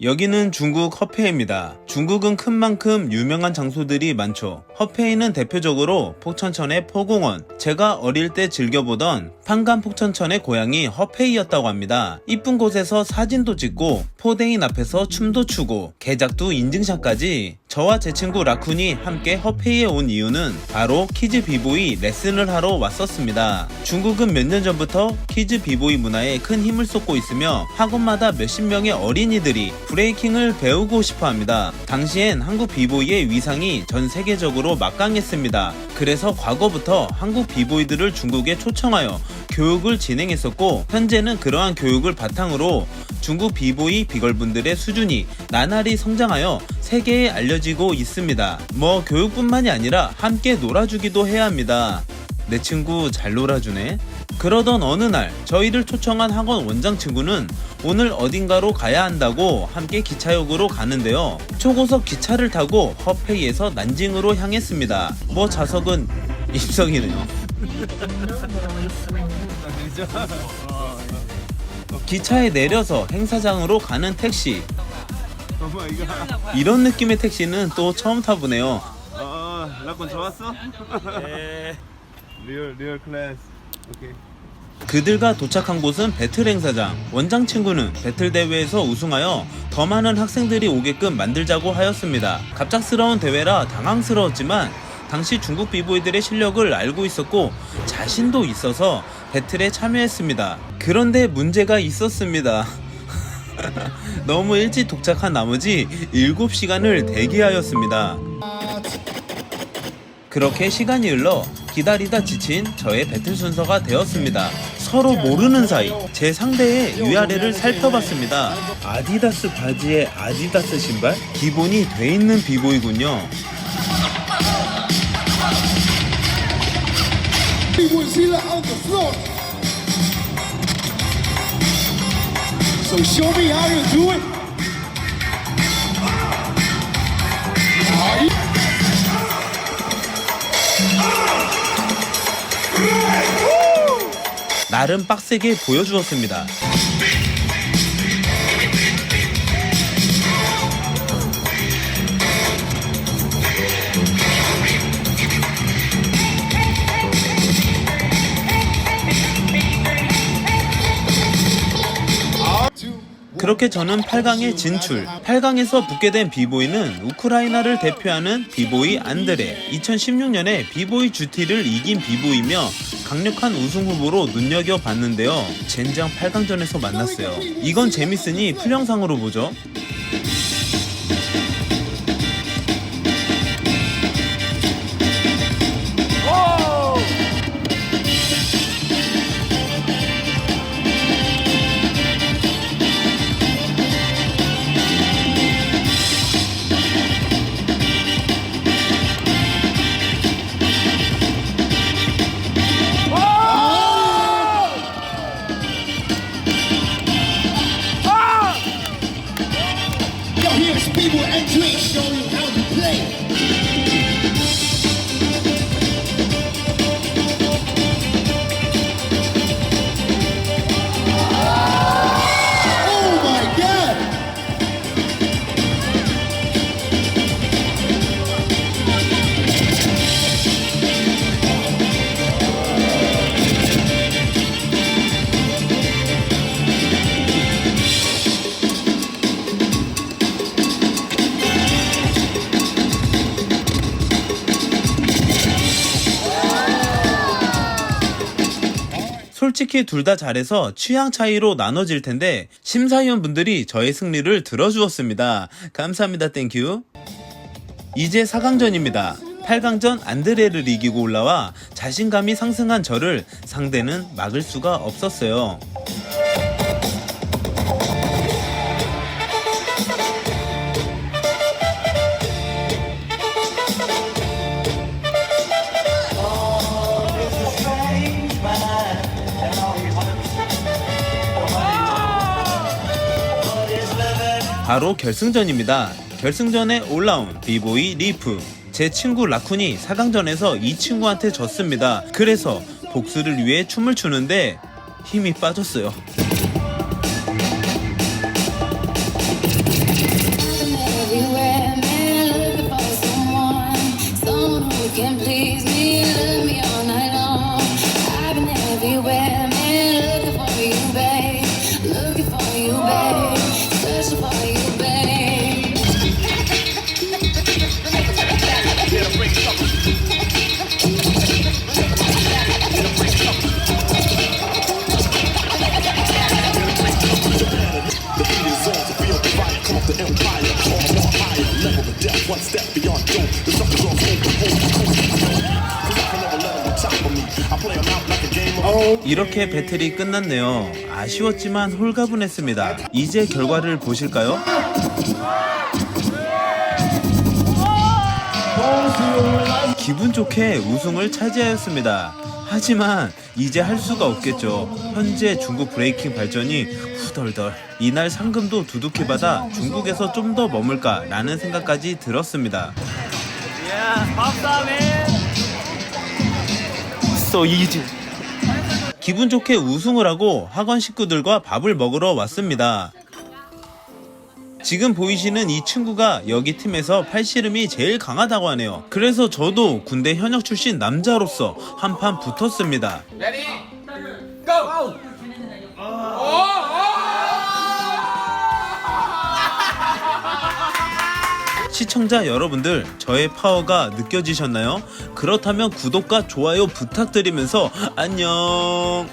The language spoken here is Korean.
여기는 중국 허페이입니다. 중국은 큰 만큼 유명한 장소들이 많죠. 허페이는 대표적으로 폭천천의 포공원, 제가 어릴 때 즐겨보던 판간 폭천천의 고향이 허페이였다고 합니다. 이쁜 곳에서 사진도 찍고 포대인 앞에서 춤도 추고 개작두 인증샷까지 저와 제 친구 라쿤이 함께 허페이에 온 이유는 바로 키즈 비보이 레슨을 하러 왔었습니다. 중국은 몇 년 전부터 키즈 비보이 문화에 큰 힘을 쏟고 있으며 학원마다 몇십 명의 어린이들이 브레이킹을 배우고 싶어 합니다. 당시엔 한국 비보이의 위상이 전 세계적으로 막강했습니다. 그래서 과거부터 한국 비보이들을 중국에 초청하여 교육을 진행했었고 현재는 그러한 교육을 바탕으로 중국 비보이 비걸분들의 수준이 나날이 성장하여 세계에 알려지고 있습니다. 뭐 교육뿐만이 아니라 함께 놀아주기도 해야 합니다. 내 친구 잘 놀아주네. 그러던 어느 날 저희를 초청한 학원 원장 친구는 오늘 어딘가로 가야 한다고 함께 기차역으로 가는데요. 초고속 기차를 타고 허페이에서 난징으로 향했습니다. 뭐 좌석은 입석이네요. 기차에 내려서 행사장으로 가는 택시. 이런 느낌의 택시는 또 처음 타보네요. 어, 라콘 좋았어? 리얼 리얼 클래스. 오케이. 그들과 도착한 곳은 배틀 행사장. 원장 친구는 배틀 대회에서 우승하여 더 많은 학생들이 오게끔 만들자고 하였습니다. 갑작스러운 대회라 당황스러웠지만 당시 중국 비보이들의 실력을 알고 있었고 자신도 있어서 배틀에 참여했습니다. 그런데 문제가 있었습니다. 너무 일찍 도착한 나머지 7시간을 대기하였습니다. 그렇게 시간이 흘러 기다리다 지친 저의 배틀 순서가 되었습니다. 서로 모르는 사이 제 상대의 위아래를 살펴봤습니다. 아디다스 바지에 아디다스 신발? 기본이 돼 있는 비보이군요. So show me how you do it. 나름 빡세게 보여주었습니다. 그렇게 저는 8강에 진출. 8강에서 붙게 된 비보이는 우크라이나를 대표하는 비보이 안드레. 2016년에 비보이 GT를 이긴 비보이며 강력한 우승 후보로 눈여겨봤는데요. 젠장 8강전에서 만났어요. 이건 재밌으니 풀영상으로 보죠. People entering, show you how to play. 솔직히 둘 다 잘해서 취향 차이로 나눠질 텐데 심사위원분들이 저의 승리를 들어주었습니다. 감사합니다. 땡큐. 이제 4강전입니다. 8강전 안드레를 이기고 올라와 자신감이 상승한 저를 상대는 막을 수가 없었어요. 바로 결승전입니다. 결승전에 올라온 비보이 리프. 제 친구 라쿤이 4강전에서 이 친구한테 졌습니다. 그래서 복수를 위해 춤을 추는데 힘이 빠졌어요. flyer, on a more higher level of death, one step beyond dope. The suckers all came to hold the coast. Cause I can never let them on top of me. I play them out like a game of. 이렇게 배틀이 끝났네요. 아쉬웠지만 홀가분했습니다. 이제 결과를 보실까요? 기분 좋게 우승을 차지하였습니다. 하지만 이제 할 수가 없겠죠. 현재 중국 브레이킹 발전이 후덜덜. 이날 상금도 두둑히 받아 중국에서 좀 더 머물까라는 생각까지 들었습니다. So easy. 기분 좋게 우승을 하고 학원 식구들과 밥을 먹으러 왔습니다. 지금 보이시는 이 친구가 여기 팀에서 팔씨름이 제일 강하다고 하네요. 그래서 저도 군대 현역 출신 남자로서 한판 붙었습니다. 시청자 여러분들, 저의 파워가 느껴지셨나요? 그렇다면 구독과 좋아요 부탁드리면서 안녕!